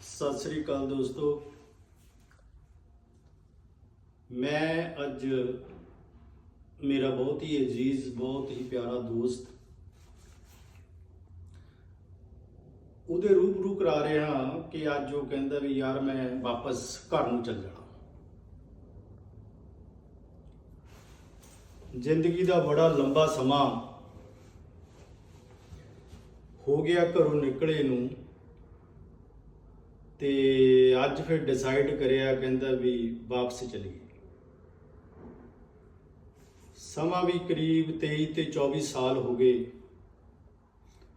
ਸਤਿ ਸ੍ਰੀ ਅਕਾਲ ਦੋਸਤੋ। ਮੈਂ ਅੱਜ ਮੇਰਾ ਬਹੁਤ ਹੀ ਅਜ਼ੀਜ਼, ਬਹੁਤ ਹੀ ਪਿਆਰਾ ਦੋਸਤ ਉਹਦੇ ਰੂਬਰੂ ਕਰਾ ਰਿਹਾ ਕਿ ਅੱਜ ਉਹ ਕਹਿੰਦਾ ਵੀ ਯਾਰ ਮੈਂ ਵਾਪਸ ਘਰ ਨੂੰ ਚੱਲ ਜਾਣਾ। ਜ਼ਿੰਦਗੀ ਦਾ ਬੜਾ ਲੰਬਾ ਸਮਾਂ ਹੋ ਗਿਆ ਘਰੋਂ ਨਿਕਲੇ ਨੂੰ। ਤੇ ਅੱਜ ਫਿਰ ਡਿਸਾਈਡ ਕਰਿਆ ਕਹਿੰਦਾ ਵੀ ਵਾਪਸ ਚਲੀਏ। ਸਮਾਂ ਵੀ ਕਰੀਬ 23 ਤੇ 24 ਸਾਲ ਹੋ ਗਏ।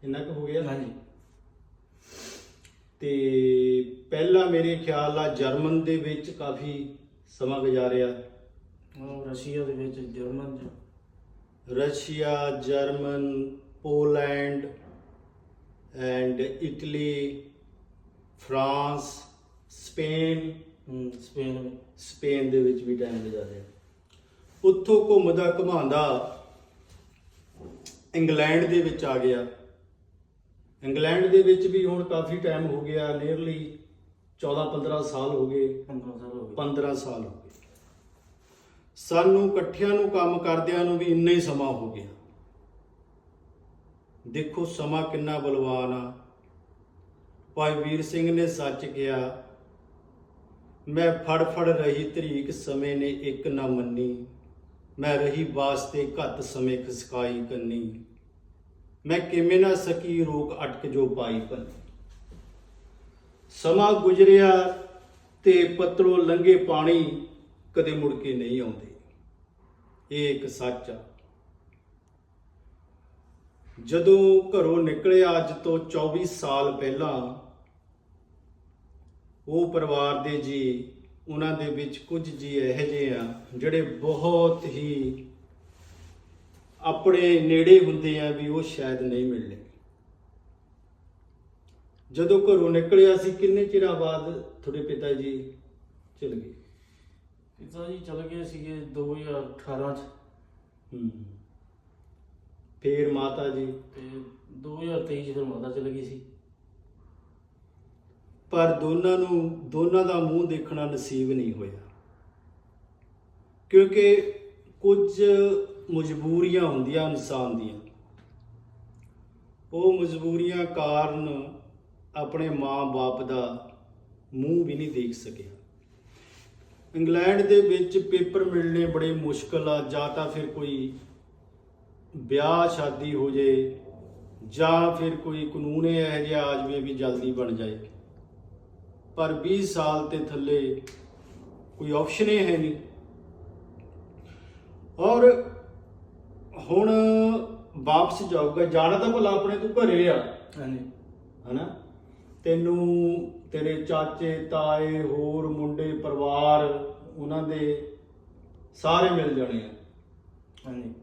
ਇੰਨਾ ਕੁ ਹੋ ਗਿਆ? ਹਾਂਜੀ। ਤੇ ਪਹਿਲਾਂ ਮੇਰੇ ਖਿਆਲ ਆ ਜਰਮਨ ਦੇ ਵਿੱਚ ਕਾਫੀ ਸਮਾਂ ਗੁਜ਼ਾਰਿਆ। ਉਹ ਰਸ਼ੀਆ ਦੇ ਵਿੱਚ ਜਰਮਨ ਚ Russia German Poland and Italy France Spain Spain ਵਿੱਚ ਸਪੇਨ ਦੇ ਵਿੱਚ ਵੀ ਟਾਈਮ ਗੁਜ਼ਾਰਿਆ। ਉੱਥੋਂ ਘੁੰਮਦਾ ਘੁਮਾਉਂਦਾ ਇੰਗਲੈਂਡ ਦੇ ਵਿੱਚ ਆ ਗਿਆ। ਇੰਗਲੈਂਡ ਦੇ ਵਿੱਚ ਵੀ ਹੁਣ ਕਾਫੀ ਟਾਈਮ ਹੋ ਗਿਆ ਨੀਅਰਲੀ 14 15 ਸਾਲ ਹੋ ਗਏ। 15 ਸਾਲ ਹੋ ਗਏ। 15 ਸਾਲ ਹੋ ਗਏ। ਸਾਨੂੰ ਇਕੱਠਿਆਂ ਨੂੰ ਕੰਮ ਕਰਦਿਆਂ ਨੂੰ ਵੀ ਇੰਨਾ ਹੀ ਸਮਾਂ ਹੋ ਗਿਆ। ਦੇਖੋ ਸਮਾਂ ਕਿੰਨਾ ਬਲਵਾਨ ਆ। ਭਾਈ ਵੀਰ ਸਿੰਘ ਨੇ ਸੱਚ ਕਿਹਾ, ਮੈਂ ਫੜ ਫੜ ਰਹੀ ਤਰੀਕ ਸਮੇਂ ਨੇ ਇੱਕ ਨਾ ਮੰਨੀ। ਮੈਂ ਰਹੀ ਵਾਸਤੇ ਘੱਤ ਸਮੇਂ ਖਸਕਾਈ ਕੰਨੀ। ਮੈਂ ਕਿਵੇਂ ਨਾ ਸਕੀ ਰੋਕ ਅਟਕ ਜੋ ਪਾਈ ਭੰਨੀ ਸਮਾਂ ਗੁਜ਼ਰਿਆ ਤੇ ਪਤਰੋਂ ਲੰਘੇ ਪਾਣੀ ਕਦੇ ਮੁੜ ਕੇ ਨਹੀਂ ਆਉਂਦੇ। ਇਹ ਇੱਕ ਸੱਚ ਆ। ਜਦੋਂ ਘਰੋਂ ਨਿਕਲਿਆ ਅੱਜ ਤੋਂ 24 ਸਾਲ ਪਹਿਲਾਂ ਉਹ ਪਰਿਵਾਰ ਦੇ ਜੀ ਉਹਨਾਂ ਦੇ ਵਿੱਚ ਕੁਝ ਜੀ ਇਹੋ ਜਿਹੇ ਆ ਜਿਹੜੇ ਬਹੁਤ ਹੀ ਆਪਣੇ ਨੇੜੇ ਹੁੰਦੇ ਆ ਵੀ ਉਹ ਸ਼ਾਇਦ ਨਹੀਂ ਮਿਲਣੇ ਜਦੋਂ ਘਰੋਂ ਨਿਕਲਿਆ ਸੀ ਕਿੰਨੇ ਚਿਰਾਂ ਬਾਅਦ ਤੁਹਾਡੇ ਪਿਤਾ ਜੀ ਚਲ ਗਏ? ਪਿਤਾ ਜੀ ਚਲੇ ਗਏ ਸੀਗੇ 2018 ਚ। ਹੂੰ। ਫੇਰ ਮਾਤਾ ਜੀ। ਤੇ 2023 ਚ ਫਿਰ ਮਾਤਾ ਚਲੇ ਗਈ ਸੀ। ਪਰ ਦੋਨਾਂ ਨੂੰ ਦੋਨਾਂ ਦਾ ਮੂੰਹ ਦੇਖਣਾ ਨਸੀਬ ਨਹੀਂ ਹੋਇਆ। ਕਿਉਂਕਿ ਕੁਝ ਮਜਬੂਰੀਆਂ ਹੁੰਦੀਆਂ ਇਨਸਾਨ ਦੀਆਂ। ਉਹ ਮਜਬੂਰੀਆਂ ਕਾਰਨ ਆਪਣੇ ਮਾਂ-ਬਾਪ ਦਾ ਮੂੰਹ ਵੀ ਨਹੀਂ ਦੇਖ ਸਕਿਆ। ਇੰਗਲੈਂਡ ਦੇ ਵਿੱਚ ਪੇਪਰ ਮਿਲਣੇ ਬੜੇ ਮੁਸ਼ਕਲ ਆ ਜਾਂ ਤਾਂ ਫਿਰ ਕੋਈ ਵਿਆਹ ਸ਼ਾਦੀ ਹੋ ਜੇ ਜਾਂ ਫਿਰ ਕੋਈ ਕਾਨੂੰਨ ਇਹ ਜਿਹਾ ਆ ਜਾਵੇ ਵੀ ਜਲਦੀ ਬਣ ਜਾਏ। ਪਰ 20 ਸਾਲ ਤੇ ਥੱਲੇ ਕੋਈ ਆਪਸ਼ਨ ਹੀ ਹੈ ਨਹੀਂ। ਔਰ ਹੁਣ ਵਾਪਸ ਜਾਊਗਾ ਜਾਣਾ ਤਾਂ ਭਲਾ ਆਪਣੇ ਤੂੰ ਘਰੇ ਆ। ਹਾਂਜੀ। ਹਨਾ? ਤੈਨੂੰ ਤੇਰੇ ਚਾਚੇ ਤਾਏ ਹੋਰ ਮੁੰਡੇ ਪਰਿਵਾਰ ਉਹਨਾਂ ਦੇ ਸਾਰੇ ਮਿਲ ਜਾਣੇ ਆ। ਹਾਂਜੀ।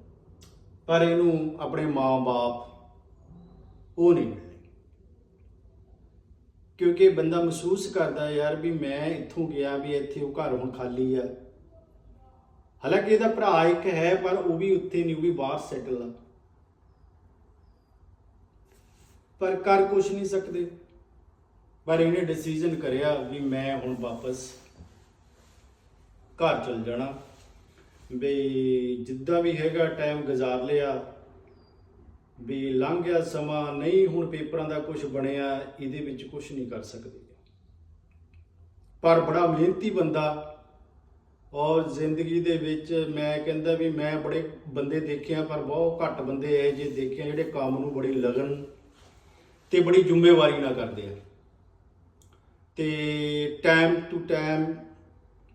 ਪਰ ਇਹਨੂੰ ਆਪਣੇ ਮਾਂ-ਬਾਪ ਉਹ ਨਹੀਂ ਮਿਲਣੇ ਕਿਉਂਕਿ ਬੰਦਾ ਮਹਿਸੂਸ ਕਰਦਾ ਯਾਰ ਵੀ ਮੈਂ ਇੱਥੋਂ ਗਿਆ ਵੀ ਇੱਥੇ ਉਹ ਘਰ ਹੁਣ ਖਾਲੀ ਆ। ਹਾਲਾਂਕਿ ਇਹਦਾ ਭਰਾ ਇੱਕ ਹੈ, ਪਰ ਉਹ ਵੀ ਉੱਥੇ ਨਹੀਂ, ਉਹ ਵੀ ਬਾਹਰ ਸੈਟਲ ਆ। ਪਰ ਕਰ ਕੁਝ ਨਹੀਂ ਸਕਦੇ। ਪਰ ਇਹਨੇ ਡਿਸੀਜਨ ਕਰਿਆ ਵੀ ਮੈਂ ਹੁਣ ਵਾਪਸ ਘਰ ਚਲ ਜਾਣਾ। ਵੀ ਜਿੱਦਾਂ ਵੀ ਹੈਗਾ ਟਾਈਮ ਗੁਜ਼ਾਰ ਲਿਆ ਵੀ ਲੰਘ ਗਿਆ ਸਮਾਂ, ਨਹੀਂ ਹੁਣ ਪੇਪਰਾਂ ਦਾ ਕੁਝ ਬਣਿਆ, ਇਹਦੇ ਵਿੱਚ ਕੁਝ ਨਹੀਂ ਕਰ ਸਕਦੇ। ਪਰ ਬੜਾ ਮਿਹਨਤੀ ਬੰਦਾ, ਔਰ ਜ਼ਿੰਦਗੀ ਦੇ ਵਿੱਚ ਮੈਂ ਕਹਿੰਦਾ ਵੀ ਮੈਂ ਬੜੇ ਬੰਦੇ ਦੇਖਿਆ ਪਰ ਬਹੁਤ ਘੱਟ ਬੰਦੇ ਇਹ ਜੇ ਦੇਖੇ ਜਿਹੜੇ ਕੰਮ ਨੂੰ ਬੜੀ ਲਗਨ ਤੇ ਬੜੀ ਜ਼ਿੰਮੇਵਾਰੀ ਨਾਲ ਕਰਦੇ ਆ। ਤੇ ਟਾਈਮ ਟੂ ਟਾਈਮ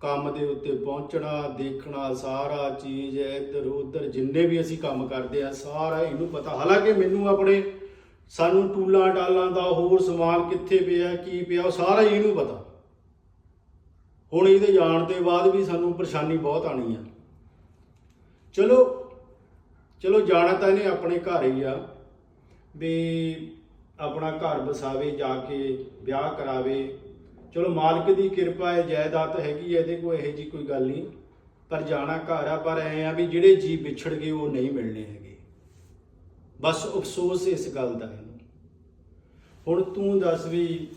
ਕੰਮ ਦੇ ਉੱਤੇ ਪਹੁੰਚਣਾ, ਦੇਖਣਾ, ਸਾਰਾ ਚੀਜ਼ ਇੱਧਰ ਉੱਧਰ ਜਿੰਨੇ ਵੀ ਅਸੀਂ ਕੰਮ ਕਰਦੇ ਆ ਸਾਰਾ ਇਹਨੂੰ ਪਤਾ। ਹਾਲਾਂਕਿ ਮੈਨੂੰ ਆਪਣੇ, ਸਾਨੂੰ ਟੂਲਾਂ ਟਾਲਾਂ ਦਾ ਹੋਰ ਸਮਾਨ ਕਿੱਥੇ ਪਿਆ, ਕੀ ਪਿਆ, ਉਹ ਸਾਰਾ ਹੀ ਇਹਨੂੰ ਪਤਾ। ਹੁਣ ਇਹਦੇ ਜਾਣ ਦੇ ਬਾਅਦ ਵੀ ਸਾਨੂੰ ਪਰੇਸ਼ਾਨੀ ਬਹੁਤ ਆਣੀ ਆ। ਚਲੋ ਚਲੋ ਜਾਣਾ ਤਾਂ ਇਹਨੇ ਆਪਣੇ ਘਰ ਹੀ ਆ, ਵੀ ਆਪਣਾ ਘਰ ਬਸਾਵੇ ਜਾ ਕੇ ਵਿਆਹ ਕਰਾਵੇ। ਚਲੋ ਮਾਲਕ ਦੀ ਕਿਰਪਾ ਹੈ ਜਾਇਦਾਦ ਹੈਗੀ ਹੈ ਇਹਦੇ ਕੋਈ ਇਹੋ ਜੀ ਕੋਈ ਗੱਲ ਨਹੀਂ। ਪਰ ਜਾਣਾ ਘਰ ਆ ਪਰ ਐ ਆ ਵੀ ਜਿਹੜੇ ਜੀ ਵਿਛੜ ਗਏ ਉਹ ਨਹੀਂ ਮਿਲਣੇ ਹੈਗੇ। ਬਸ ਅਫਸੋਸ ਇਸ ਗੱਲ ਦਾ ਹੈ। ਹੁਣ ਤੂੰ ਦੱਸ ਵੀ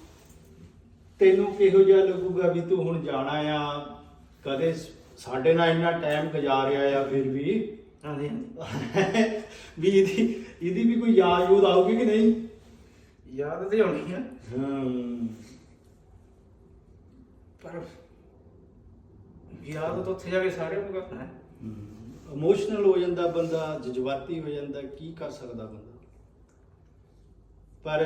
ਤੈਨੂੰ ਕਿਹੋ ਜਿਹਾ ਲੱਗੂਗਾ ਵੀ ਤੂੰ ਹੁਣ ਜਾਣਾ ਆ? ਕਦੇ ਸਾਡੇ ਨਾਲ ਇੰਨਾ ਟਾਈਮ ਗੁਜ਼ਾਰਿਆ ਆ ਫਿਰ ਵੀ? ਹਾਂਜੀ ਹਾਂਜੀ। ਵੀ ਇਹਦੀ ਇਹਦੀ ਵੀ ਕੋਈ ਯਾਦ ਯੂਦ ਆਊਗੀ ਕਿ ਨਹੀਂ? ਯਾਦ ਤੇ ਹੋਣੀ ਆ। ਹਮ। ਪਰ ਯਾਦ ਤਾਂ ਉੱਥੇ ਜਾ ਕੇ ਨੂੰ ਕਰਨਾ ਹੈ। ਇਮੋਸ਼ਨਲ ਹੋ ਜਾਂਦਾ ਬੰਦਾ ਜਜ਼ਬਾਤੀ ਹੋ ਜਾਂਦਾ ਕੀ ਕਰ ਸਕਦਾ ਬੰਦਾ? ਪਰ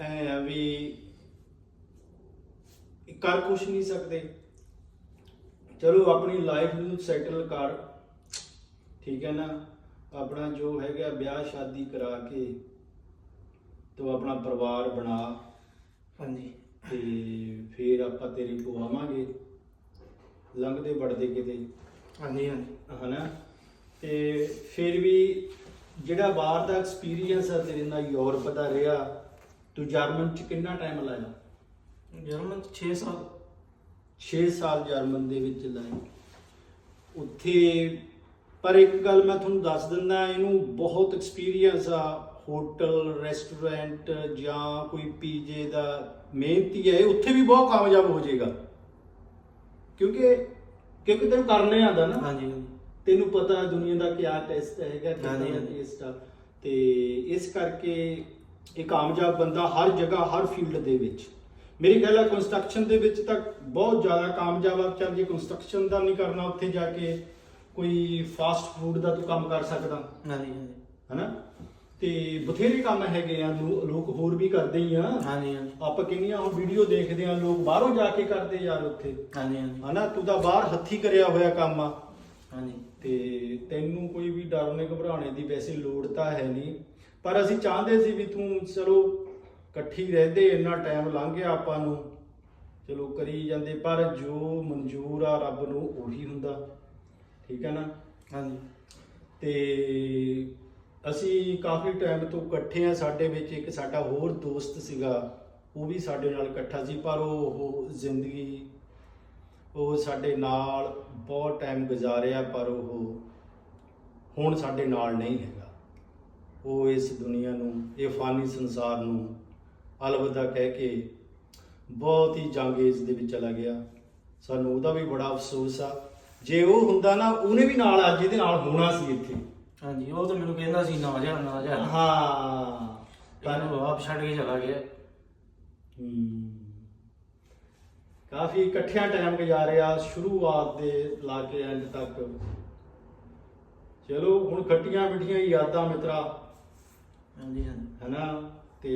ਐ ਆ ਵੀ ਕਰ ਕੁਛ ਨਹੀਂ ਸਕਦੇ। ਚਲੋ ਆਪਣੀ ਲਾਈਫ ਨੂੰ ਸੈਟਲ ਕਰ। ਠੀਕ ਹੈ ਨਾ? ਆਪਣਾ ਜੋ ਹੈਗਾ ਵਿਆਹ ਸ਼ਾਦੀ ਕਰਾ ਕੇ ਤੋ ਆਪਣਾ ਪਰਿਵਾਰ ਬਣਾ। ਹਾਂਜੀ। ਤੇ ਫਿਰ ਆਪਾਂ ਤੇਰੀ ਪਵਾਵਾਂਗੇ ਲੰਘਦੇ ਵੜਦੇ ਕਿਤੇ। ਹਾਂਜੀ ਹਾਂਜੀ। ਹਨਾ? ਤੇ ਫਿਰ ਵੀ ਜਿਹੜਾ ਬਾਹਰ ਦਾ ਐਕਸਪੀਰੀਅੰਸ ਆ ਤੇਰੇ ਨਾਲ ਯੂਰਪ ਦਾ ਰਿਹਾ ਤੂੰ ਜਰਮਨ ਚ ਕਿੰਨਾ ਟਾਈਮ ਲਾਇਆ? ਜਰਮਨ 'ਚ 6 ਸਾਲ। 6 ਸਾਲ ਜਰਮਨ ਦੇ ਵਿੱਚ ਲਾਏ। ਉੱਥੇ ਪਰ ਇੱਕ ਗੱਲ ਮੈਂ ਤੁਹਾਨੂੰ ਦੱਸ ਦਿੰਦਾ ਇਹਨੂੰ ਬਹੁਤ ਐਕਸਪੀਰੀਅੰਸ ਆ। ਹੋਟਲ ਰੈਸਟੋਰੈਂਟ ਜਾਂ ਕੋਈ ਪੀਜੇ ਦਾ ਮਿਹਨਤੀ ਹੈ ਇਹ ਉੱਥੇ ਵੀ ਬਹੁਤ ਕਾਮਯਾਬ ਹੋ ਜਾਏਗਾ। ਕਿਉਂਕਿ ਕਿਉਂਕਿ ਤੈਨੂੰ ਕਰਨੇ ਆਉਂਦਾ ਨਾ। ਹਾਂਜੀ ਹਾਂਜੀ। ਤੈਨੂੰ ਪਤਾ ਦੁਨੀਆ ਦਾ ਕਿਆ ਟੈਸਟ ਹੈਗਾ ਕਿੰਨਾ। ਟੈਸਟ ਆ ਤੇ ਇਸ ਕਰਕੇ ਇਹ ਕਾਮਯਾਬ ਬੰਦਾ ਹਰ ਜਗ੍ਹਾ ਹਰ ਫੀਲਡ ਦੇ ਵਿੱਚ। ਮੇਰੇ ਖਿਆਲ ਆ ਕੰਸਟਰਕਸ਼ਨ ਦੇ ਵਿੱਚ ਤਾਂ ਬਹੁਤ ਜ਼ਿਆਦਾ ਕਾਮਯਾਬ ਆ। ਚੱਲ ਜੇ ਕੰਸਟਰਕਸ਼ਨ ਦਾ ਨਹੀਂ ਕਰਨਾ ਉੱਥੇ ਜਾ ਕੇ ਕੋਈ ਫਾਸਟ ਫੂਡ ਦਾ ਤੂੰ ਕੰਮ ਕਰ ਸਕਦਾ। ਹਾਂਜੀ ਹਾਂਜੀ। ਹਨਾ? ਤੇ ਬਥੇਰੇ ਕੰਮ ਹੈਗੇ ਆ ਲੋ- ਲੋਕ ਹੋਰ ਵੀ ਕਰਦੇ ਹੀ ਆ। ਹਾਂਜੀ ਹਾਂਜੀ। ਆਪਾਂ ਕਿੰਨੀਆਂ ਹੁਣ ਵੀਡੀਓ ਦੇਖਦੇ ਆ ਲੋਕ ਬਾਹਰੋਂ ਜਾ ਕੇ ਕਰਦੇ ਯਾਰ ਉੱਥੇ। ਹਾਂਜੀ ਹਾਂਜੀ। ਹਨਾ ਤੂੰ ਤਾਂ ਬਾਹਰ ਹੱਥੀ ਕਰਿਆ ਹੋਇਆ ਕੰਮ ਆ। ਹਾਂਜੀ। ਤੇ ਤੈਨੂੰ ਕੋਈ ਵੀ ਡਰਨੇ ਘਬਰਾਉਣੇ ਦੀ ਵੈਸੇ ਲੋੜ ਤਾਂ ਹੈ ਨਹੀਂ। ਪਰ ਅਸੀਂ ਚਾਹੁੰਦੇ ਸੀ ਵੀ ਤੂੰ ਚਲੋ ਇਕੱਠੀ ਰਹਿੰਦੇ ਇੰਨਾ ਟਾਈਮ ਲੰਘ ਗਿਆ ਆਪਾਂ ਨੂੰ। ਚਲੋ ਕਰੀ ਜਾਂਦੇ ਪਰ ਜੋ ਮਨਜ਼ੂਰ ਆ ਰੱਬ ਨੂੰ ਉਹੀ ਹੁੰਦਾ। ਠੀਕ ਹੈ ਨਾ? ਹਾਂਜੀ। ਤੇ ਅਸੀਂ ਕਾਫੀ ਟਾਈਮ ਤੋਂ ਇਕੱਠੇ ਆ ਸਾਡੇ ਵਿੱਚ ਇੱਕ ਸਾਡਾ ਹੋਰ ਦੋਸਤ ਸੀਗਾ, ਉਹ ਵੀ ਸਾਡੇ ਨਾਲ ਇਕੱਠਾ ਸੀ, ਪਰ ਉਹ ਜ਼ਿੰਦਗੀ, ਉਹ ਸਾਡੇ ਨਾਲ ਬਹੁਤ ਟਾਈਮ ਗੁਜ਼ਾਰਿਆ, ਪਰ ਉਹ ਹੁਣ ਸਾਡੇ ਨਾਲ ਨਹੀਂ ਹੈਗਾ। ਉਹ ਇਸ ਦੁਨੀਆ ਨੂੰ, ਇਹ ਫਾਨੀ ਸੰਸਾਰ ਨੂੰ ਅਲਵਿਦਾ ਕਹਿ ਕੇ ਬਹੁਤ ਹੀ ਜੰਗ ਏਜ ਦੇ ਵਿੱਚ ਚਲਾ ਗਿਆ। ਸਾਨੂੰ ਉਹਦਾ ਵੀ ਬੜਾ ਅਫਸੋਸ ਆ। ਜੇ ਉਹ ਹੁੰਦਾ ਨਾ, ਉਹਨੇ ਵੀ ਨਾਲ, ਅੱਜ ਇਹਦੇ ਨਾਲ ਹੋਣਾ ਸੀ ਇੱਥੇ। ਹਾਂਜੀ ਉਹ ਤਾਂ ਮੈਨੂੰ ਕਹਿੰਦਾ ਸੀ ਨਾ ਜਾ ਨਾ ਜਾ। ਹਾਂ। ਪਰ ਉਹ ਆਪ ਛੱਡ ਕੇ ਚਲਾ ਗਿਆ। ਹਮ, ਕਾਫੀ ਇਕੱਠਿਆਂ ਟਾਈਮ ਗੁਜ਼ਾਰਿਆ ਸ਼ੁਰੂਆਤ ਦੇ ਲਾ ਕੇ ਐਂਡ ਤੱਕ। ਚਲੋ ਹੁਣ ਖੱਟੀਆਂ ਮਿੱਠੀਆਂ ਯਾਦਾਂ ਮਿੱਤਰਾ। ਹਾਂਜੀ ਹਾਂਜੀ। ਹਨਾ? ਤੇ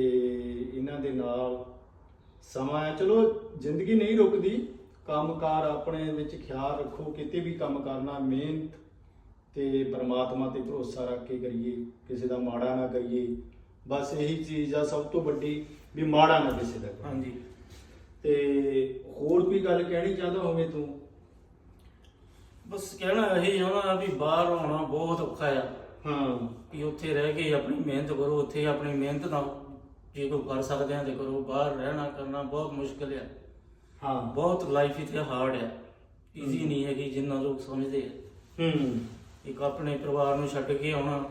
ਇਹਨਾਂ ਦੇ ਨਾਲ ਸਮਾਂ ਹੈ। ਚਲੋ ਜ਼ਿੰਦਗੀ ਨਹੀਂ ਰੁਕਦੀ। ਕੰਮਕਾਰ ਆਪਣੇ ਵਿੱਚ ਖਿਆਲ ਰੱਖੋ। ਕਿਤੇ ਵੀ ਕੰਮ ਕਰਨਾ ਮਿਹਨਤ ਤੇ ਪਰਮਾਤਮਾ ਤੇ ਭਰੋਸਾ ਰੱਖ ਕੇ ਕਰੀਏ ਕਿਸੇ ਦਾ ਮਾੜਾ ਨਾ ਕਰੀਏ। ਬਸ ਇਹੀ ਚੀਜ਼ ਆ ਸਭ ਤੋਂ ਵੱਡੀ ਵੀ ਮਾੜਾ ਨਾ ਕਿਸੇ ਦਾ ਕਰੀਏ। ਹਾਂਜੀ। ਤੇ ਹੋਰ ਕੋਈ ਗੱਲ ਕਹਿਣੀ ਚਾਹੁੰਦਾ ਹੋਵੇ ਤੂੰ? ਬਸ ਕਹਿਣਾ ਇਹ ਚਾਹੁੰਦਾ ਵੀ ਬਾਹਰ ਆਉਣਾ ਬਹੁਤ ਔਖਾ ਆ। ਹਾਂ। ਕਿ ਉੱਥੇ ਰਹਿ ਕੇ ਆਪਣੀ ਮਿਹਨਤ ਕਰੋ ਉੱਥੇ ਆਪਣੀ ਮਿਹਨਤ ਨਾਲ ਜੇ ਕੋਈ ਕਰ ਸਕਦੇ ਆ ਤੇ ਕਰੋ। ਬਾਹਰ ਰਹਿਣਾ ਕਰਨਾ ਬਹੁਤ ਮੁਸ਼ਕਲ ਆ। ਹਾਂ। ਬਹੁਤ ਲਾਈਫ ਇੱਥੇ ਹਾਰਡ ਆ। ਈਜ਼ੀ ਨਹੀਂ ਹੈਗੀ ਜਿੰਨਾ ਲੋਕ ਸਮਝਦੇ ਆ। ਹੂੰ। ਇੱਕ ਆਪਣੇ ਪਰਿਵਾਰ ਨੂੰ ਛੱਡ ਕੇ ਆਉਣਾ।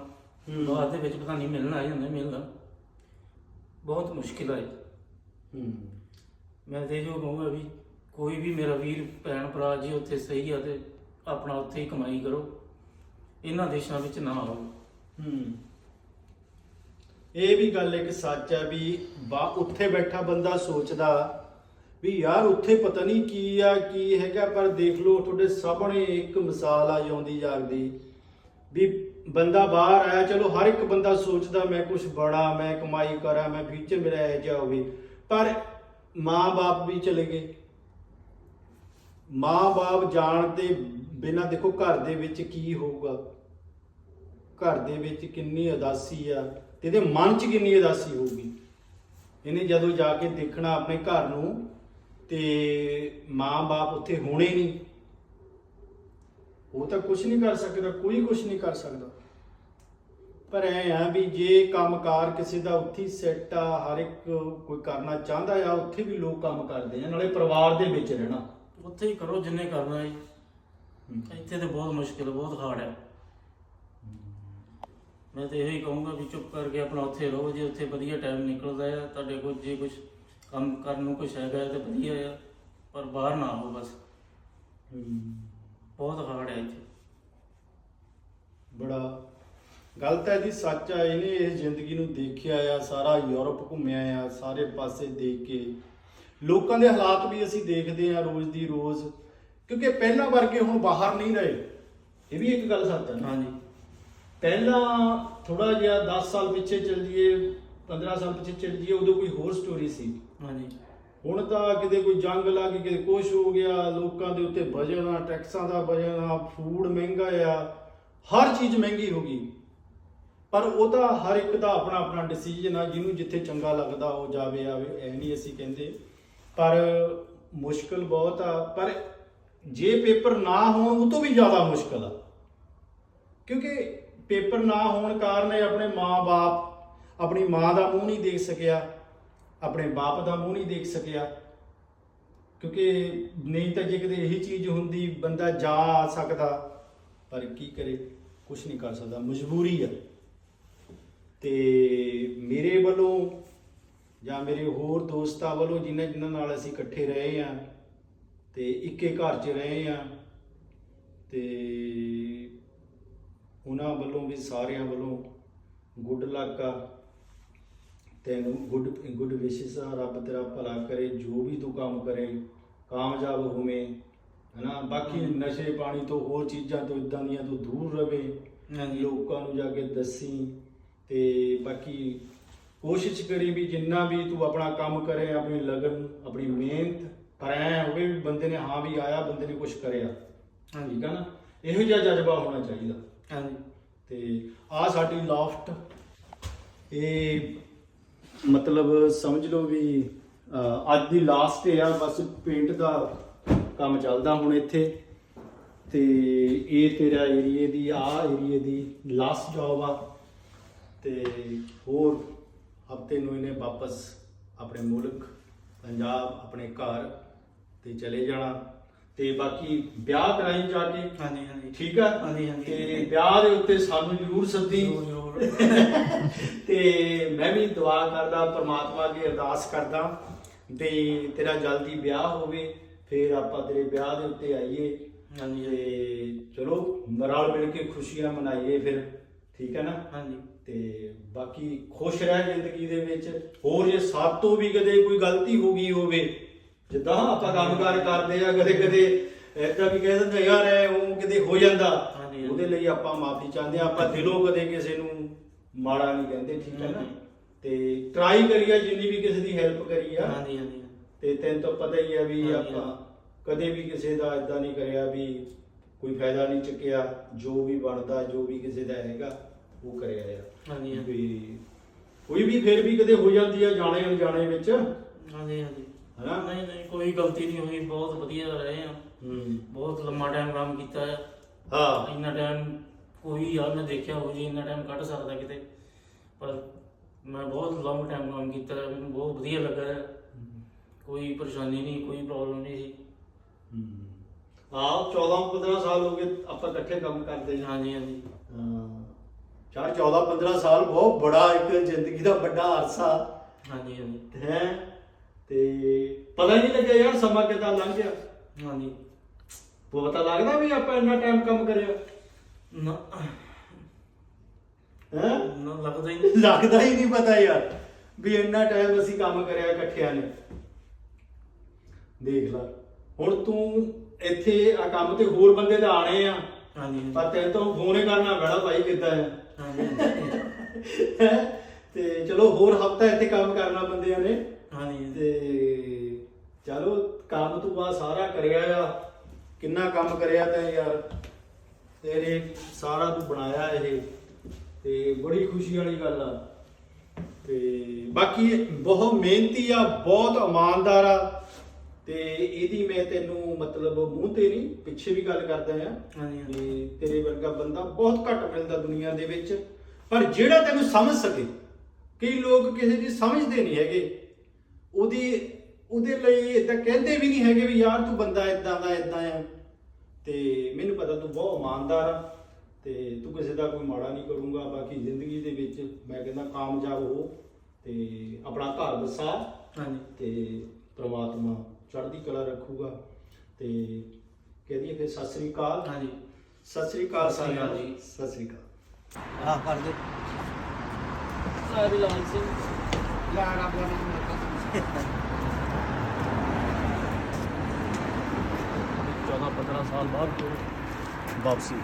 ਬਾਅਦ ਦੇ ਵਿੱਚ ਪਤਾ ਨਹੀਂ ਮਿਲਣਾ ਜਾਂ ਨਹੀਂ ਮਿਲਣਾ। ਬਹੁਤ ਮੁਸ਼ਕਿਲ ਹੈ ਹੂੰ। ਮੈਂ ਤੇ ਜੋ ਕਹੂੰਗਾ ਵੀ ਕੋਈ ਵੀ ਮੇਰਾ ਵੀਰ ਭੈਣ ਭਰਾ ਜੀ ਉੱਥੇ ਸਹੀ ਆ ਤੇ ਆਪਣਾ ਉੱਥੇ ਹੀ ਕਮਾਈ ਕਰੋ। ਇਹਨਾਂ ਦੇਸ਼ਾਂ ਵਿੱਚ ਨਾ ਆਓ। ਹੂੰ। ਇਹ ਵੀ ਗੱਲ ਇੱਕ ਸੱਚ ਹੈ ਵੀ ਬਾ ਉੱਥੇ ਬੈਠਾ ਬੰਦਾ ਸੋਚਦਾ ਵੀ ਯਾਰ ਉੱਥੇ ਪਤਾ ਨਹੀਂ ਕੀ ਆ ਕੀ ਹੈਗਾ ਪਰ ਦੇਖ ਲਓ ਤੁਹਾਡੇ ਸਾਹਮਣੇ ਇੱਕ ਮਿਸਾਲ ਆ ਜਾਂਦੀ ਜਾਗਦੀ। ਵੀ ਬੰਦਾ ਬਾਹਰ ਆਇਆ, ਚਲੋ ਹਰ ਇੱਕ ਬੰਦਾ ਸੋਚਦਾ, ਮੈਂ ਕੁਝ ਬੜਾ ਮੈਂ ਕਮਾਈ ਕਰਾਂ, ਮੈਂ ਫਿਊਚਰ ਮੇਰਾ ਇਹ ਜਿਹਾ ਹੋਵੇ। ਪਰ ਮਾਂ-ਬਾਪ ਵੀ ਚਲੇ ਗਏ। ਮਾਂ-ਬਾਪ ਜਾਣ ਦੇ ਬਿਨਾਂ ਦੇਖੋ ਘਰ ਦੇ ਵਿੱਚ ਕੀ ਹੋਊਗਾ? ਘਰ ਦੇ ਵਿੱਚ ਕਿੰਨੀ ਉਦਾਸੀ ਆ ਤੇ ਇਹਦੇ ਮਨ 'ਚ ਕਿੰਨੀ ਉਦਾਸੀ ਹੋਊਗੀ? ਇਹਨੇ ਜਦੋਂ ਜਾ ਕੇ ਦੇਖਣਾ ਆਪਣੇ ਘਰ ਨੂੰ ਤੇ ਮਾਂ-ਬਾਪ ਉੱਥੇ ਹੋਣੇ ਨਹੀਂ। ਉਹ ਤਾਂ ਕੁਝ ਨਹੀਂ ਕਰ ਸਕਦਾ ਕੋਈ ਕੁਝ ਨਹੀਂ ਕਰ ਸਕਦਾ। ਪਰ ਐ ਆ ਵੀ ਜੇ ਕੰਮਕਾਰ ਕਿਸੇ ਦਾ ਉੱਥੇ ਸੈੱਟ ਆ ਹਰ ਇੱਕ ਕੋਈ ਕਰਨਾ ਚਾਹੁੰਦਾ ਆ ਉੱਥੇ ਵੀ ਲੋਕ ਕੰਮ ਕਰਦੇ ਆ ਨਾਲੇ ਪਰਿਵਾਰ ਦੇ ਵਿੱਚ ਰਹਿਣਾ। ਉੱਥੇ ਹੀ ਕਰੋ ਜਿੰਨੇ ਕਰਨਾ ਹੈ। ਇੱਥੇ ਤੇ ਬਹੁਤ ਮੁਸ਼ਕਿਲ ਬਹੁਤ ਹਾਰਡ ਹੈ ਮੈਂ ਤੇ ਇਹੀ ਕਹੂੰਗਾ ਵੀ ਚੁੱਪ ਕਰਕੇ ਆਪਣਾ ਉੱਥੇ ਰਹੋ ਜੇ ਉੱਥੇ ਵਧੀਆ ਟਾਈਮ ਨਿਕਲਦਾ ਹੈ ਤੁਹਾਡੇ ਕੋਲ ਜੇ ਕੁਝ ਕੰਮ ਕਰਨ ਨੂੰ ਕੁਛ ਹੈਗਾ ਤੇ ਵਧੀਆ ਆ ਪਰ ਬਾਹਰ ਨਾ ਹੋ ਬਸ। ਬਹੁਤ ਹੈ ਇੱਥੇ। ਬੜਾ। ਗਲਤ ਹੈ ਜੀ ਸੱਚ ਆ ਇਹਨੇ ਇਸ ਜ਼ਿੰਦਗੀ ਨੂੰ ਦੇਖਿਆ ਆ ਸਾਰਾ ਯੂਰਪ ਘੁੰਮਿਆ ਆ ਸਾਰੇ ਪਾਸੇ ਦੇਖ ਕੇ। ਲੋਕਾਂ ਦੇ ਹਾਲਾਤ ਵੀ ਅਸੀਂ ਦੇਖਦੇ ਆ ਰੋਜ਼ ਦੀ ਰੋਜ਼ ਕਿਉਂਕਿ ਪਹਿਲਾਂ ਵਰਗੇ ਹੁਣ ਬਾਹਰ ਨਹੀਂ ਰਹੇ। ਇਹ ਵੀ ਇੱਕ ਗੱਲ ਸੱਚ ਹੈ ਨਾ ਹਾਂਜੀ। ਪਹਿਲਾਂ ਥੋੜਾ ਜਿਹਾ 10 ਸਾਲ ਪਿੱਛੇ ਚੱਲ ਜੀਏ 15 ਸਾਲ ਪਿੱਛੇ ਚੱਲ ਜੀਏ ਉਦੋਂ ਕੋਈ ਹੋਰ ਸਟੋਰੀ ਸੀ। ਹਾਂਜੀ। ਹੁਣ ਤਾਂ ਕਿਤੇ ਕੋਈ ਜੰਗ ਲੱਗ ਗਈ ਕਿਤੇ ਕੁਛ ਹੋ ਗਿਆ, ਲੋਕਾਂ ਦੇ ਉੱਤੇ ਵਜਨ ਆ, ਟੈਕਸਾਂ ਦਾ ਵਜਨ ਆ, ਫੂਡ ਮਹਿੰਗਾ ਆ, ਹਰ ਚੀਜ਼ ਮਹਿੰਗੀ ਹੋ ਗਈ। ਪਰ ਉਹ ਤਾਂ ਹਰ ਇੱਕ ਦਾ ਆਪਣਾ ਆਪਣਾ ਡਿਸੀਜਨ ਆ, ਜਿਹਨੂੰ ਜਿੱਥੇ ਚੰਗਾ ਲੱਗਦਾ ਉਹ ਜਾਵੇ, ਆਵੇ, ਐ ਨਹੀਂ ਅਸੀਂ ਕਹਿੰਦੇ। ਪਰ ਮੁਸ਼ਕਲ ਬਹੁਤ ਆ, ਪਰ ਜੇ ਪੇਪਰ ਨਾ ਹੋਣ, ਉਹ ਤੋਂ ਵੀ ਜ਼ਿਆਦਾ ਮੁਸ਼ਕਲ ਆ। ਕਿਉਂਕਿ ਪੇਪਰ ਨਾ ਹੋਣ ਕਾਰਨ ਇਹ ਆਪਣੇ ਮਾਂ-ਬਾਪ, ਆਪਣੀ ਮਾਂ ਦਾ ਮੂੰਹ ਨਹੀਂ ਦੇਖ ਸਕਿਆ। ਆਪਣੇ ਬਾਪ ਦਾ ਮੂੰਹ ਨਹੀਂ ਦੇਖ ਸਕਿਆ। ਕਿਉਂਕਿ ਨਹੀਂ ਤਾਂ ਜੇ ਕਿਤੇ ਇਹੀ ਚੀਜ਼ ਹੁੰਦੀ, ਬੰਦਾ ਜਾ ਆ ਸਕਦਾ, ਪਰ ਕੀ ਕਰੇ? ਕੁਝ ਨਹੀਂ ਕਰ ਸਕਦਾ। ਮਜਬੂਰੀ ਆ। ਤੇ ਮੇਰੇ ਵੱਲੋਂ ਜਾਂ ਮੇਰੇ ਹੋਰ ਦੋਸਤਾਂ ਵੱਲੋਂ ਜਿਨ੍ਹਾਂ ਜਿਨ੍ਹਾਂ ਨਾਲ ਅਸੀਂ ਇਕੱਠੇ ਰਹੇ ਆ ਤੇ ਇੱਕੇ ਘਰ 'ਚ ਰਹੇ ਆ ਤੇ ਉਹਨਾਂ ਵੱਲੋਂ ਵੀ ਸਾਰਿਆਂ ਵੱਲੋਂ ਗੁੱਡ ਲੱਕ ਆ। ਤੈਨੂੰ ਗੁੱਡ ਗੁੱਡ ਵਿਸ਼ੇਸ ਰੱਬ ਤੇਰਾ ਭਲਾ ਕਰੇ ਜੋ ਵੀ ਤੂੰ ਕੰਮ ਕਰੇ ਕਾਮਯਾਬ ਹੋਵੇਂ ਹਨਾ? ਬਾਕੀ ਨਸ਼ੇ ਪਾਣੀ ਤੋਂ ਹੋਰ ਚੀਜ਼ਾਂ ਤੋਂ ਇਦਾਂ ਦੀਆਂ ਤੋਂ ਦੂਰ ਰਵੇ ਹਾਂਜੀ। ਲੋਕਾਂ ਨੂੰ ਜਾ ਕੇ ਦੱਸੀ ਤੇ ਬਾਕੀ ਕੋਸ਼ਿਸ਼ ਕਰੀ ਵੀ ਜਿੰਨਾ ਵੀ ਤੂੰ ਆਪਣਾ ਕੰਮ ਕਰੇ ਆਪਣੀ ਲਗਨ ਆਪਣੀ ਮਿਹਨਤ ਪਰ ਐ ਹੋਵੇ ਵੀ ਬੰਦੇ ਨੇ ਹਾਂ ਵੀ ਆਇਆ ਬੰਦੇ ਨੇ ਕੁਝ ਕਰਿਆ। ਹਾਂਜੀ। ਠੀਕ ਆ ਨਾ? ਇਹੋ ਜਿਹਾ ਜਜ਼ਬਾ ਹੋਣਾ ਚਾਹੀਦਾ। ਹਾਂਜੀ। ਤੇ ਆ ਸਾਡੀ ਲਾਫਟ ਇਹ ਮਤਲਬ ਸਮਝ ਲਓ ਵੀ ਅੱਜ ਦੀ ਲਾਸਟ ਆ, ਬਸ ਪੇਂਟ ਦਾ ਕੰਮ ਚੱਲਦਾ ਹੁਣ ਇੱਥੇ। ਤੇ ਇਹ ਤੇਰਾ ਏਰੀਏ ਦੀ, ਆ ਏਰੀਏ ਦੀ ਲਾਸਟ ਜੌਬ ਆ। ਤੇ ਹੋਰ ਹਫ਼ਤੇ ਨੂੰ ਇਹਨੇ ਵਾਪਸ ਆਪਣੇ ਮੁਲਕ, ਪੰਜਾਬ, ਆਪਣੇ ਘਰ ਤੇ ਚਲੇ ਜਾਣਾ। ਤੇ ਬਾਕੀ ਵਿਆਹ ਕਰਾਈ ਜਾ ਕੇ। ਹਾਂਜੀ ਹਾਂਜੀ। ਠੀਕ ਆ? ਹਾਂਜੀ, ਹਾਂਜੀ। ਤੇ ਵਿਆਹ ਦੇ ਉੱਤੇ ਸਾਨੂੰ ਜ਼ਰੂਰ ਸੱਦੀ। ਜ਼ਰੂਰ ਜ਼ਰੂਰ। ਤੇ ਮੈਂ ਵੀ ਦੁਆ ਕਰਦਾ ਪ੍ਰਮਾਤਮਾ ਅੱਗੇ ਅਰਦਾਸ ਕਰਦਾ ਤੇ ਤੇਰਾ ਜਲਦੀ ਵਿਆਹ ਹੋਵੇ ਫਿਰ ਆਪਾਂ ਤੇਰੇ ਵਿਆਹ ਦੇ ਉੱਤੇ ਆਈਏ। ਹਾਂਜੀ। ਤੇ ਚਲੋ ਰਲ ਮਿਲ ਕੇ ਖੁਸ਼ੀਆਂ ਮਨਾਈਏ ਫਿਰ। ਠੀਕ ਹੈ ਨਾ? ਹਾਂਜੀ। ਤੇ ਬਾਕੀ ਖੁਸ਼ ਰਹਿ ਜ਼ਿੰਦਗੀ ਦੇ ਵਿੱਚ। ਹੋਰ ਜੇ ਸਾਤੋਂ ਵੀ ਕਦੇ ਕੋਈ ਗਲਤੀ ਹੋ ਗਈ ਹੋਵੇ ਜਿੱਦਾਂ ਆਪਾਂ ਕੰਮਕਾਰ ਕਰਦੇ ਆ ਕਦੇ ਕਦੇ ਏਦਾਂ ਵੀ ਕਹਿ ਦਿੰਦੇ ਯਾਰ ਐ ਉਹ ਕਿਤੇ ਹੋ ਜਾਂਦਾ। ਉਹਦੇ ਲਈ ਆਪਾਂ ਮਾਫੀ ਚਾਹੁੰਦੇ ਆ ਆਪਾਂ ਦਿਲੋਂ ਕਦੇ ਕਿਸੇ ਨੂੰ ਮਾੜਾ ਨਹੀਂ ਕਹਿੰਦੇ ਠੀਕ ਹੈ ਨਾ। ਤੇ ਟਰਾਈ ਕਰੀਆ ਜਿੰਨੀ ਵੀ ਕਿਸੇ ਦੀ ਹੈਲਪ ਕਰੀ ਆ। ਹਾਂਜੀ ਹਾਂਜੀ। ਤੇ ਤੈਨੂੰ ਤਾਂ ਪਤਾ ਹੀ ਆ ਵੀ ਆਪਾਂ ਕਦੇ ਵੀ ਕਿਸੇ ਦਾ ਇਦਾਂ ਨਹੀਂ ਕਰਿਆ ਵੀ ਕੋਈ ਫਾਇਦਾ ਨਹੀਂ ਚੁੱਕਿਆ ਜੋ ਵੀ ਬਣਦਾ ਜੋ ਵੀ ਕਿਸੇ ਦਾ ਹੈਗਾ ਉਹ ਕਰਿਆ ਆ। ਹਾਂਜੀ ਹਾਂਜੀ। ਵੀ ਕੋਈ ਵੀ ਫਿਰ ਵੀ ਕਦੇ ਹੋ ਜਾਂਦੀ ਆ ਜਾਣੇ ਅਣਜਾਣੇ ਵਿੱਚ। ਹਾਂਜੀ ਹਾਂਜੀ। ਹਨਾ? ਨਹੀਂ ਨਹੀਂ ਕੋਈ ਗਲਤੀ ਨਹੀਂ ਹੋਈ। ਬਹੁਤ ਵਧੀਆ ਰਹੇ ਆ। ਹੂੰ। ਬਹੁਤ ਲੰਮਾ ਟਾਈਮ ਕੰਮ ਕੀਤਾ ਹੈ। ਹਾਂ। ਇੰਨਾ ਟਾਈਮ ਕੋਈ ਯਾਰ ਮੈਂ ਦੇਖਿਆ ਹੋ ਜੀ ਇੰਨਾ ਟਾਈਮ ਕੱਢ ਸਕਦਾ ਕਿਤੇ। ਪਰ ਮੈਂ ਬਹੁਤ ਲੰਮਾ ਟਾਈਮ ਕੰਮ ਕੀਤਾ ਹੈ, ਮੈਨੂੰ ਬਹੁਤ ਵਧੀਆ ਲੱਗਾ ਹੈ। ਕੋਈ ਪਰੇਸ਼ਾਨੀ ਨਹੀਂ ਕੋਈ ਪ੍ਰੋਬਲਮ ਨਹੀਂ ਸੀ ਹਾਂ। 14 15 ਸਾਲ ਹੋ ਗਏ ਆਪਾਂ ਇਕੱਠੇ ਕੰਮ ਕਰਦੇ ਹਾਂ ਹਾਂਜੀ ਹਾਂਜੀ। ਹਾਂ। ਚਾਰ 14 15 ਸਾਲ ਬਹੁਤ ਬੜਾ ਇੱਕ ਜ਼ਿੰਦਗੀ ਦਾ ਵੱਡਾ ਅਰਸਾ ਹਾਂਜੀ ਹਾਂਜੀ। ਹੈ। ਤੇ ਪਤਾ ਹੀ ਨਹੀਂ ਲੱਗਿਆ ਯਾਰ ਸਮਾਂ ਕਿੱਦਾਂ ਲੰਘ ਗਿਆ। ਹਾਂਜੀ। ਉਹ ਪਤਾ ਲੱਗਦਾ ਵੀ ਆਪਾਂ ਇੰਨਾ ਟਾਈਮ ਕੰਮ ਕਰਿਆ। ਨਾ। ਹੈ? ਨਾ ਲੱਗਦਾ ਹੀ ਨਹੀਂ। ਲੱਗਦਾ ਹੀ ਨਹੀਂ ਪਤਾ ਯਾਰ ਵੀ ਇੰਨਾ ਟਾਈਮ ਅਸੀਂ ਕੰਮ ਕਰਿਆ ਇਕੱਠਿਆਂ ਨੇ। ਦੇਖ ਲੈ ਹੁਣ ਤੂੰ ਇੱਥੇ ਆ ਕੰਮ ਤੇ ਹੋਰ ਬੰਦੇ ਤਾਂ ਆਣੇ ਆ। ਹਾਂਜੀ ਪਰ ਤੈਨੂੰ ਤਾਂ ਫੋਨ ਹੀ ਕਰਨਾ ਪੈਣਾ ਭਾਈ ਕਿੱਦਾਂ ਹੈ ਹਾਂਜੀ? ਤੇ ਚਲੋ ਹੋਰ ਹਫਤਾ ਇੱਥੇ ਕੰਮ ਕਰਨਾ ਬੰਦਿਆਂ ਨੇ। ਹਾਂਜੀ ਤੇ ਚਲੋ ਕੰਮ ਤੂੰ ਆ ਸਾਰਾ ਕਰਿਆ ਆ। ਕਿੰਨਾ ਕੰਮ ਕਰਿਆ ਤੈਂ ਯਾਰ? ਤੇਰੇ ਸਾਰਾ ਤੂੰ ਬਣਾਇਆ ਇਹ। ਤੇ ਬੜੀ ਖੁਸ਼ੀ ਵਾਲੀ ਗੱਲ ਆ। ਤੇ ਬਾਕੀ ਬਹੁਤ ਮਿਹਨਤੀ ਆ ਬਹੁਤ ਇਮਾਨਦਾਰ ਆ। ਤੇ ਇਹਦੀ ਮੈਂ ਤੈਨੂੰ ਮਤਲਬ ਮੂੰਹ ਤੇ ਨਹੀਂ ਪਿੱਛੇ ਵੀ ਗੱਲ ਕਰਦਾ ਆ। ਹਾਂਜੀ। ਵੀ ਤੇਰੇ ਵਰਗਾ ਬੰਦਾ ਬਹੁਤ ਘੱਟ ਮਿਲਦਾ ਦੁਨੀਆ ਦੇ ਵਿੱਚ। ਪਰ ਜਿਹੜਾ ਤੈਨੂੰ ਸਮਝ ਸਕੇ ਕਈ ਲੋਕ ਕਿਸੇ ਦੀ ਸਮਝਦੇ ਨਹੀਂ ਹੈਗੇ। ਉਹਦੀ ਉਹਦੇ ਲਈ ਇਦਾਂ ਕਹਿੰਦੇ ਵੀ ਨਹੀਂ ਹੈਗੇ ਵੀ ਯਾਰ ਤੂੰ ਬੰਦਾ ਇਦਾਂ ਦਾ ਇਦਾਂ ਆ। ਤੇ ਮੈਨੂੰ ਪਤਾ ਤੂੰ ਬਹੁਤ ਇਮਾਨਦਾਰ ਆ ਤੇ ਤੂੰ ਕਿਸੇ ਦਾ ਕੋਈ ਮਾੜਾ ਨਹੀਂ ਕਰੂੰਗਾ ਬਾਕੀ ਜ਼ਿੰਦਗੀ ਦੇ ਵਿੱਚ। ਮੈਂ ਕਹਿੰਦਾ ਕਾਮਯਾਬ ਹੋ ਤੇ ਆਪਣਾ ਘਰ ਵਸਾ। ਹਾਂਜੀ। ਤੇ ਪ੍ਰਮਾਤਮਾ ਚੜ੍ਹਦੀ ਕਲਾ ਰੱਖੂਗਾ। ਤੇ ਕਹਦੀਏ ਫਿਰ ਸਤਿ ਸ੍ਰੀ ਅਕਾਲ। ਹਾਂਜੀ। ਸਤਿ ਸ੍ਰੀ ਅਕਾਲ ਸਤਿ ਸ੍ਰੀ ਅਕਾਲ ਸਾਰਿਆਂ ਨੂੰ। ਜੀ। ਸਤਿ ਸ੍ਰੀ ਅਕਾਲ। ਹਾਂ ਕਰ ਦੇ ਸਾਰੇ ਲਾਲ ਸਿੰਘ ਲਾੜਾ ਬੋਲ 14 15 ਸਾਲ ਬਾਅਦ ਵਾਪਸੀ।